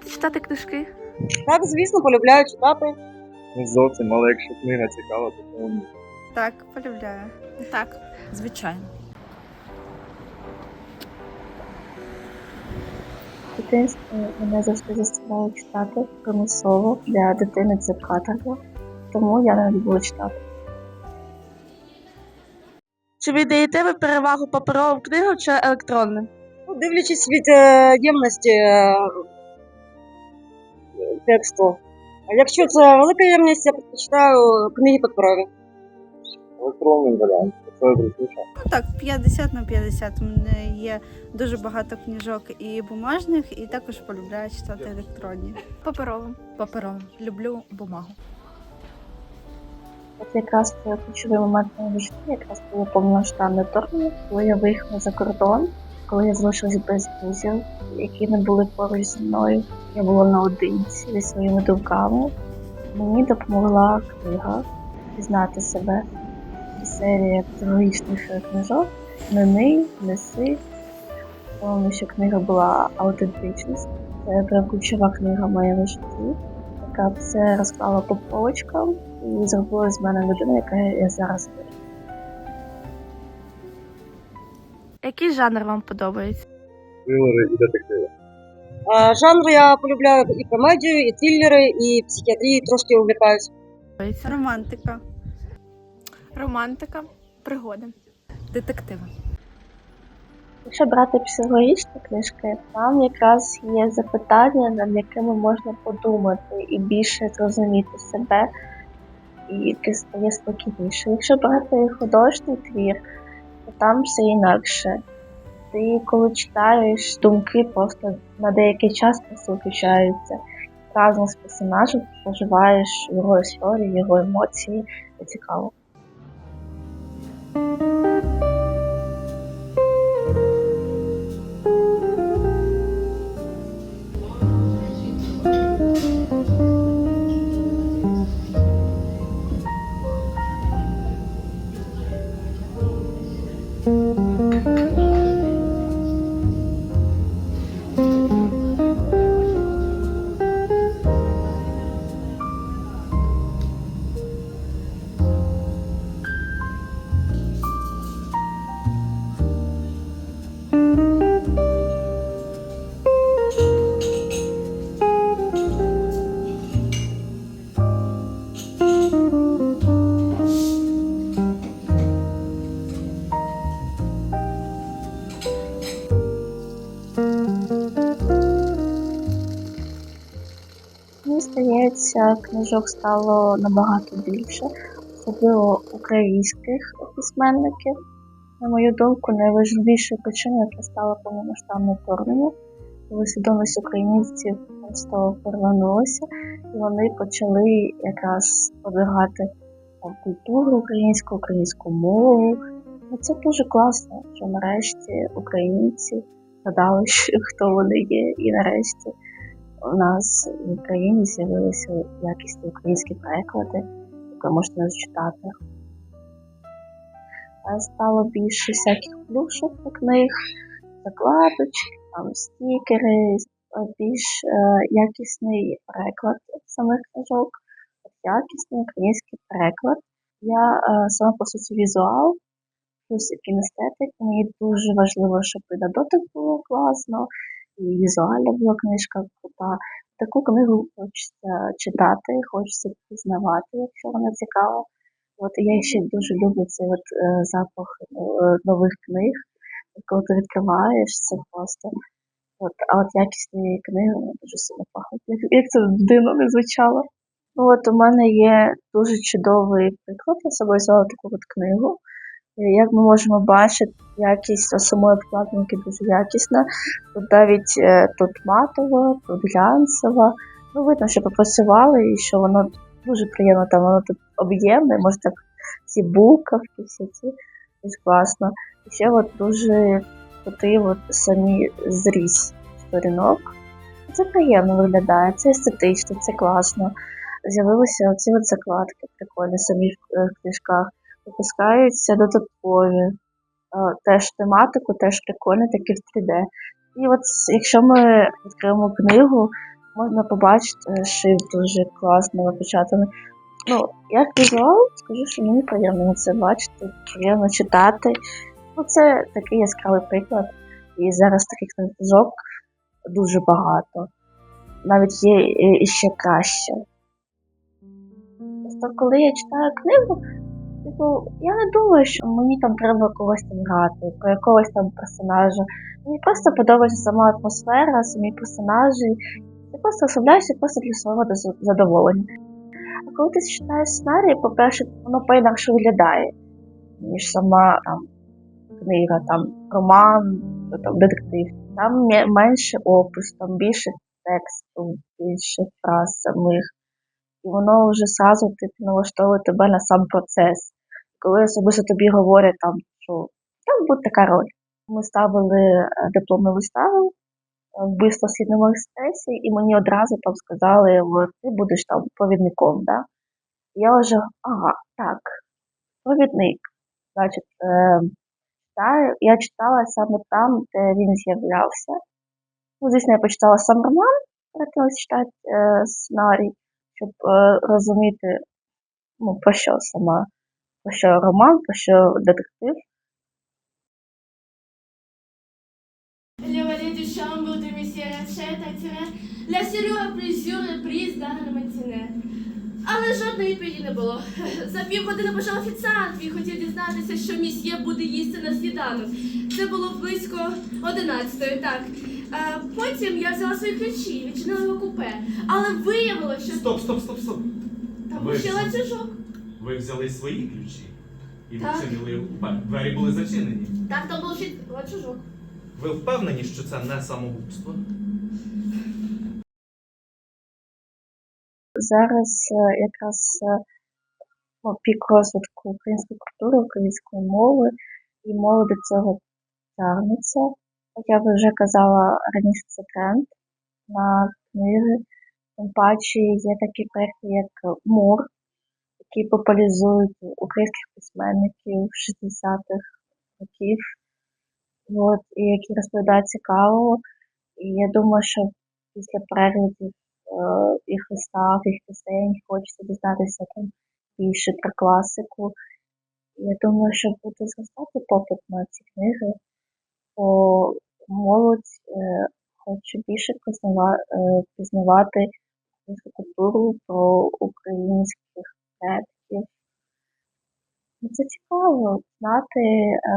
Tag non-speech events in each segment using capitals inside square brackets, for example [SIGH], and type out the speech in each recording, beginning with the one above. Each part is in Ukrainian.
Полюбляєте читати книжки? Так, звісно, полюбляю читати. Не зовсім, але якщо книга цікава, то чому Так, полюбляю. Так, звичайно. В дитинстві мене завжди заставляли читати примусово для дитини це каторга, тому я не люблю читати. Чи віддаєте ви перевагу паперовим книгам чи електронним? Ну, дивлячись від е, ємності е, тексту. А якщо це велика ємність, я предпочитаю книги паперові. електронний варіант. Це зручніше. Ну так, 50 на 50. У мене є дуже багато книжок і бумажних, і також полюбляю читати електронні. Паперовим. Паперовим. Люблю бумагу. От якраз ключовий момент в моєму житті, якраз було повномасштабне вторгнення, коли я виїхала за кордон, коли я залишилась без друзів, які не були поруч зі мною. Я була наодинці зі своїми думками. Мені допомогла книга пізнати себе. Серія психологічних книжок не ний, неси. Тому що книга була аутентичність. Це прям ключова книга в моєму житті, яка все розклала по полочкам і зробила з мене людину, яка я зараз Який жанр вам подобається? Трилери і детективи. А, жанр я полюбляю і комедію, і трилери, і психіатрії трошки увлікаюсь. Романтика. Романтика, пригоди. Детективи. Якщо брати психологічні книжки, там якраз є запитання, над якими можна подумати і більше зрозуміти себе, і ти стає спокійніше. Якщо брати художній твір, там все інакше. Ти коли читаєш, думки просто на деякий час виключаються. Разом з персонажем проживаєш його історію, його емоції. Це цікаво. Здається, книжок стало набагато більше, особливо українських письменників. На мою думку, найважливішою причиною, яка стала повномасштабне вторгнення, коли свідомість українців просто перевернулася, і вони почали якраз подвигати культуру українську, українську мову. І це дуже класно, що нарешті українці згадали, [LAUGHS] хто вони є, і нарешті у нас в Україні з'явилися якісні українські переклади, які можна читати. Стало більше всяких плюшок до книг, закладочки, там стікери, е, більш е, якісний переклад самих книжок, якісний український переклад. Я е, сама по суті візуал, плюс кінестетик. Мені дуже важливо, щоб і на дотик було класно, і візуальна була книжка крута. Таку книгу хочеться читати, хочеться пізнавати, якщо вона цікава. От я ще дуже люблю цей от е, запах е, нових книг. Коли ти відкриваєш, це просто. От, а от якісні книги дуже сильно пахнуть. Як, як це дивно не звучало. От у мене є дуже чудовий приклад, я собою взяла таку книгу. Е, Як ми можемо бачити, якість самої обкладинки дуже якісна. Тут навіть е, тут матова, тут глянцева. Ну, видно, що попрацювали і що воно дуже приємно, там воно тут об'ємне, може так ці буковки, всі ці дуже класно. І ще от дуже крутий от самі зріз сторінок. Це приємно виглядає, це естетично, це класно. З'явилися оці от закладки прикольні самі в е, книжках. Випускаються додаткові. Е, Теж тематику, теж прикольно, такі в 3D. І от якщо ми відкриємо книгу, можна побачити, що дуже класно напечатаний. Ну, як візуал, скажу, що мені приємно це бачити, приємно читати. Ну, це такий яскравий приклад. І зараз таких книжок дуже багато. Навіть є і- і ще краще. Просто коли я читаю книгу, типу, я не думаю, що мені там треба когось там грати, про якогось там персонажа. Мені просто подобається сама атмосфера, самі персонажі. Я просто розслабляюся просто для свого задоволення. А коли ти читаєш сценарій, по-перше, воно по-інакше виглядає, ніж сама там книга, там роман, там детектив. Там менше опис, там більше тексту, більше фраз самих. І воно вже зразу типу, налаштовує тебе на сам процес. Коли особисто тобі говорять, там, що там буде така роль. Ми ставили е, дипломну виставу е, в східному експресі, і мені одразу там сказали, ти будеш там провідником, да? Я вже, ага, так, провідник. Значить, е, я читала саме там, де він з'являвся. Ну, звісно, я почитала сам роман, тим читати сценарій, щоб е, розуміти, ну, про що сама, про що роман, про що детектив. Але жодної відповіді не було. [LAUGHS] За півгодини почав офіціант. Він хотів дізнатися, що місьє буде їсти на сніданок. Це було близько одинадцятої, так. Е, потім я взяла свої ключі, відчинила його купе. Але виявилося, що Стоп, стоп, стоп, стоп. там Ви ще ланцюжок. Ви взяли свої ключі і Так. відчинили купе. Двері були зачинені. Так, там був ще ланцюжок. Ви впевнені, що це не самогубство? Зараз е, якраз е, пік розвитку української культури, української мови, і мова до цього тягнеться. Як я вже казала раніше, це тренд на книги. Тим паче є такі проекти, як МУР, які популяризують українських письменників 60-х років, от, і які розповідають цікаво. І я думаю, що після переглядів їх вистав, їх пісень, хочеться дізнатися там більше про класику. Я думаю, що буде зростати попит на ці книги, бо молодь е, хоче більше е, пізнавати українську культуру, про українських предків. Це цікаво знати е,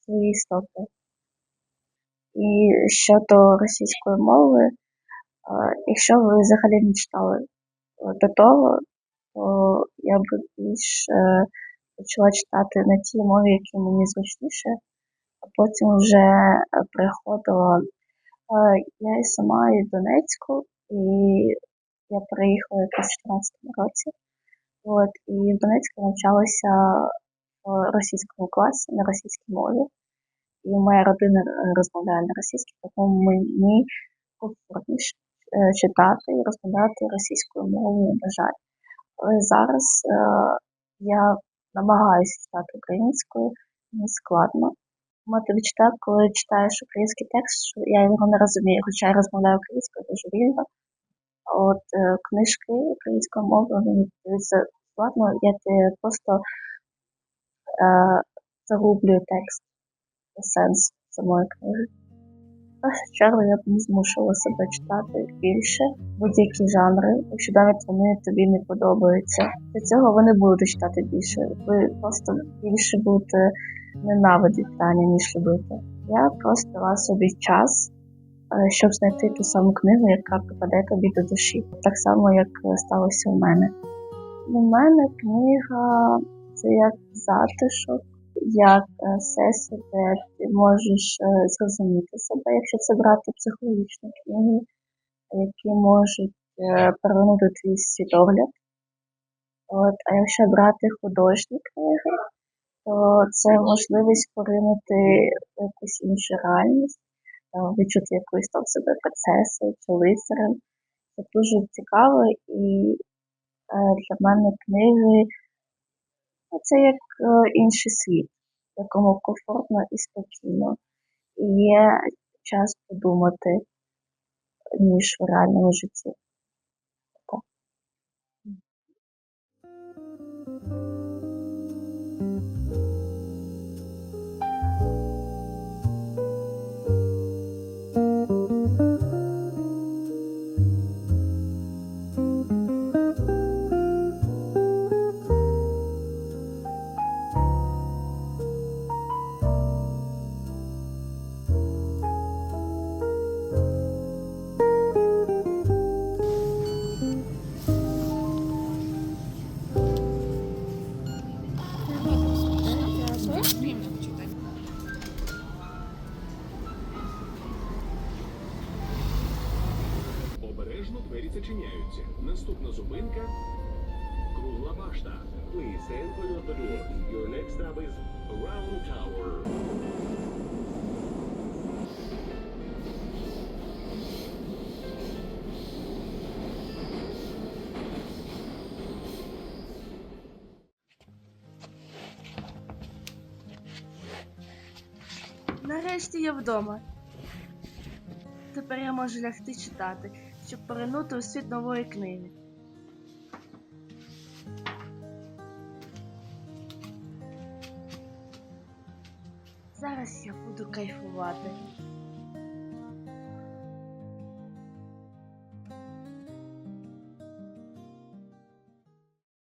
свої істоти. І щодо російської мови, якщо ви взагалі не читали е, до того, то я б більш е, почала читати на тій мові, які мені зручніше, а потім вже е, переходила. Е, Я і сама із Донецьку, і я переїхала якраз в 14 році. От, і в Донецьку навчалася в російському класі на російській мові. І моя родина розмовляє на російській, тому мені комфортніше читати і розмовляти російською мовою, на жаль. Але зараз е, я намагаюся читати українською, мені складно. Мати відчуття, коли читаєш український текст, що я його не розумію, хоча я розмовляю українською дуже вільно. От е, книжки українською мовою мені складно, я просто е, загублюю текст, сенс самої книги. Першу чергу я б не змушувала себе читати більше будь-які жанри, якщо навіть вони тобі не подобаються. Для цього ви не будете читати більше. Ви просто більше будете ненавидіти питання, ніж любити. Я просто дала собі час, е, щоб знайти ту саму книгу, яка припаде тобі до душі. Так само, як е, сталося у мене. У мене книга це як затишок, як е, сесія, де ти можеш е, зрозуміти себе, якщо це брати психологічні книги, які можуть е, перевернути твій світогляд. От, а якщо брати художні книги, то це можливість поринути якусь іншу реальність, відчути якусь там себе принцесою чи лицарем. Це дуже цікаво і для мене книги ну, це як інший світ, якому комфортно і спокійно. І є час подумати, ніж в реальному житті. Please stand clear of the. Your next stop is Round Tower. Нарешті я вдома. Тепер я можу лягти читати, щоб поринути у світ нової книги. Зараз я буду кайфувати.